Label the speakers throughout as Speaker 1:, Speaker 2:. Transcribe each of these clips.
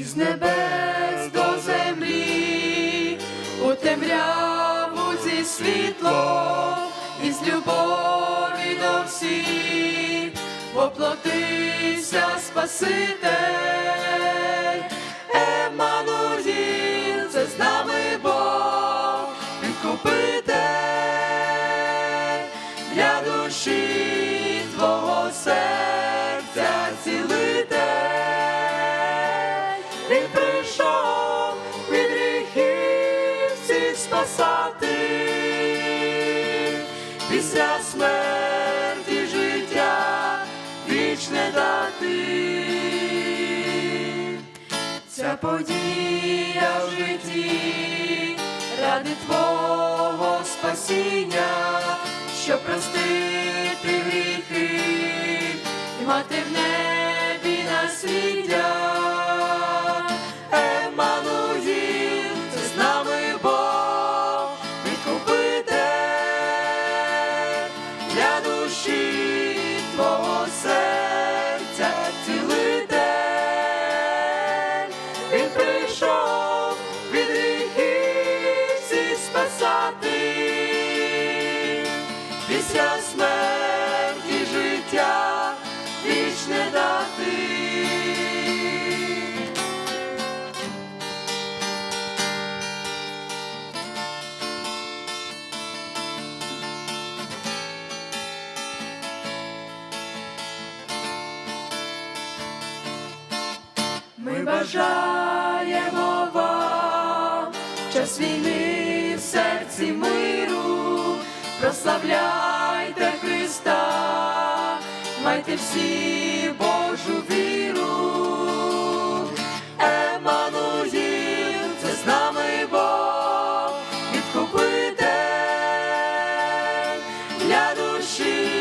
Speaker 1: із небес до землі, у темряву зі світло, із любові до всіх, воплотився Спаситель, Він прийшов від гріхів всіх спасати, після смерті життя вічне дати. Ця подія в житті ради Твого спасіння, щоб простити гріхи і мати в небі насліддя. Еммануїл, Твого серця день. Він прийшов від гріхів спасати, після смерті Ми бажаємо вам час війни в серці миру, прославляйте Христа, майте всі Божу віру. Еммануїл, це з нами Бог, відкупитель для душі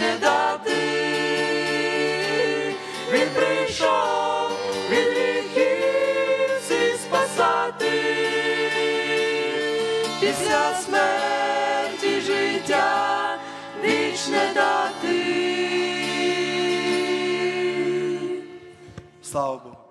Speaker 1: вічне дати. Він прийшов від гріхів спасати, після смерті життя вічне дати.
Speaker 2: Слава Богу.